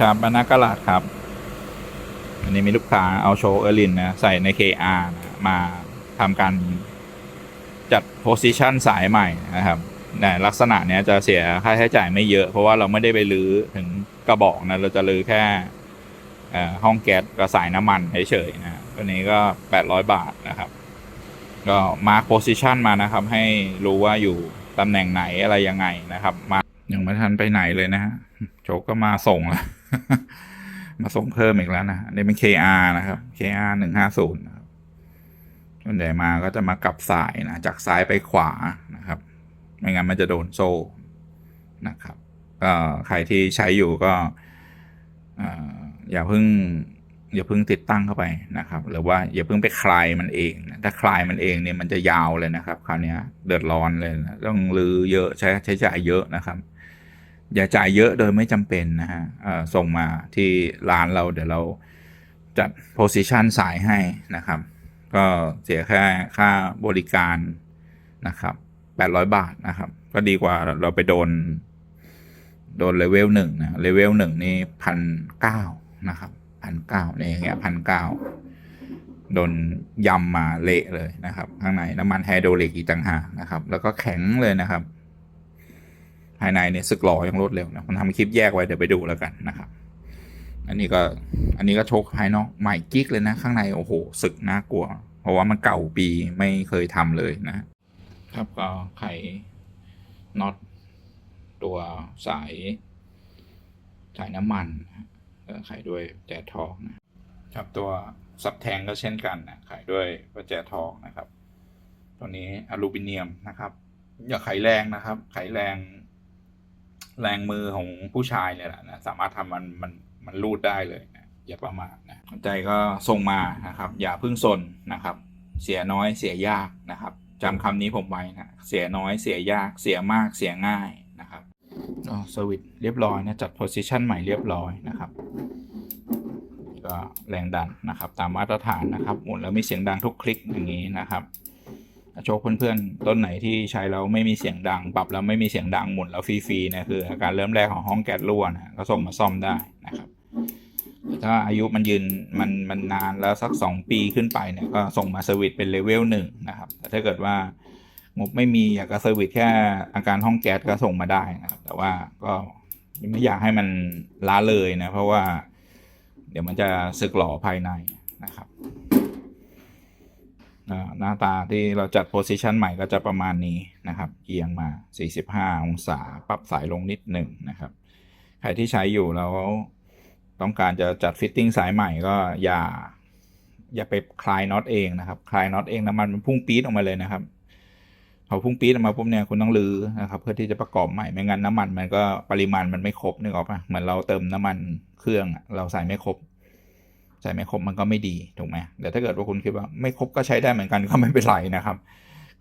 ครับบรรณากลาดครับ อันนี้มีลูกค้าเอาโชว์เออร์ลินนะ ใส่ใน KR นะมาทำการจัดโพซิชันสายใหม่นะครับแต่ลักษณะเนี้ยจะเสียค่าใช้จ่ายไม่เยอะ เพราะว่าเราไม่ได้ไปรื้อถึงกระบอกนะ เราจะรื้อแค่ห้องแก๊สกับสายน้ำมันเฉยๆนะตัวนี้ก็ 800 บาทนะครับ ก็มาร์คโพซิชันมานะครับ ให้รู้ว่าอยู่ตำแหน่งไหนอะไรยังไงนะครับ มายังไม่ทันไปไหนเลยนะฮะโจกก็มาส่งแล้ว มาส่งเพิ่มอีกแล้วนะนนี้เป็น KR นะครับ KR หนึ่งห้าศูนย์ส่วนใหญ่มาก็จะมากลับสายนะจากซ้ายไปขวานะครับ ไม่งั้นมันจะโดนโซ่นะครับก็ใครที่ใช้อยู่ก็ออย่าเพิ่งอย่าเพิ่งติดตั้งเข้าไปนะครับ หรือว่าอย่าเพิ่งไปคลายมันเองนะถ้าคลายมันเองเนี่ยมันจะยาวเลยนะครับ คราวนี้เดือดร้อนเลยนะต้องรื้อเยอะใช้ใช้จ่ายเยอะนะครับ อย่าจ่ายเยอะโดยไม่จำเป็นนะฮะส่งมาที่ร้านเราเดี๋ยวเราจัดโพซิชันสายให้นะครับ ก็เสียแค่ค่าบริการนะครับ800 บาทนะครับ ก็ดีกว่าเราไปโดน โดนเลเวลหนึ่งนะเลเวลหนึ่งนี่พันเก้านะครับพันเก้าเนี่ยอย่างเงี้ยพันเก้าโดนยำมาเละเลยนะครับ ข้างในน้ำมันไฮโดรลิกอีกต่างหากนะครับ แล้วก็แข็งเลยนะครับ ภายในเนี่ยสึกหล่อยังรวดเร็วนะผมทำคลิปแยกไว้เดี๋ยวไปดูแล้วกันนะครับ อันนี้ก็อันนี้ก็โชคภายนอกใหม่กิ๊กเลยนะข้างในโอ้โหสึกน่ากลัว เพราะว่ามันเก่าปีไม่เคยทำเลยนะครับก็ไขน็อตตัวสาย สายน้ำมันนะเอ่อไขด้วยแจทองนะครับตัวซับแทงก็เช่นกันนะไขด้วยประแจทองนะครับ ตัวนี้อลูมิเนียมนะครับ อย่าไขแรงนะครับไขแรง แรงมือของผู้ชายเนี่ยแหละนะสามารถทำมันมันมันรูดได้เลยนะอย่าประมาทนะใจก็ส่งมานะครับ อย่าเพึ่งสนนะครับ เสียน้อยเสียยากนะครับจำคำนี้ผมไว้นะเสียน้อยเสียยากเสียมากเสียง่ายนะครับก็สวิตช์เรียบร้อยนะจัดโพซิชันใหม่เรียบร้อยนะครับก็แรงดันนะครับ ตามมาตรฐานนะครับหมุนแล้วมีเสียงดังทุกคลิกอย่างนี้นะครับ โชคเพื่อนๆ ต้นไหนที่ใช้แล้วไม่มีเสียงดัง ปรับแล้วไม่มีเสียงดังหมุนแล้วฟรีๆนี่คืออาการเริ่มแรกของห้องแก๊สรั่วนะก็ส่งมาซ่อมได้นะครับถ้าอายุมันยืนมันมันนานแล้วสักสองปีขึ้นไปเนี่ยก็ส่งมาเซอร์วิสเป็นเลเวลหนึ่งนะครับแต่ถ้าเกิดว่างบไม่มีอยากจะเซอร์วิสแค่อาการห้องแก๊สก็ส่งมาได้นะครับ แต่ว่าก็ไม่อยากให้มันล้าเลยนะเพราะว่า เดี๋ยวมันจะสึกหล่อภายในนะครับ หน้าตาที่เราจัดโพซิชันใหม่ก็จะประมาณนี้นะครับ เอียงมา 45 องศา ปรับสายลงนิดหนึ่งนะครับ ใครที่ใช้อยู่แล้วต้องการจะจัดฟิตติ้งสายใหม่ก็อย่า อย่าไปคลายน็อตเองนะครับ คลายน็อตเองน้ำมันมันพุ่งปี๊ดออกมาเลยนะครับพอพุ่งปี๊ดออกมาปุ๊บเนี่ยคุณต้องรื้อนะครับ เพื่อที่จะประกอบใหม่ไม่งั้นน้ำมันมันก็ปริมาณมันไม่ครบนึกออกปะเหมือนเราเติมน้ำมันเครื่องเราใส่ไม่ครบ ใส่ไม่ครบมันก็ไม่ดีถูกไหมแต่ถ้าเกิดว่าคุณคิดว่าไม่ครบก็ใช้ได้เหมือนกันก็ไม่เป็นไรนะครับ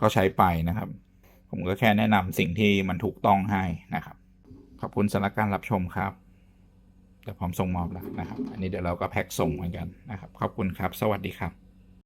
ก็ใช้ไปนะครับ ผมก็แค่แนะนำสิ่งที่มันถูกต้องให้นะครับ ขอบคุณสำหรับการรับชมครับเดี๋ยวพร้อมส่งมอบแล้วนะครับ อันนี้เดี๋ยวเราก็แพ็คส่งเหมือนกันนะครับ ขอบคุณครับ สวัสดีครับ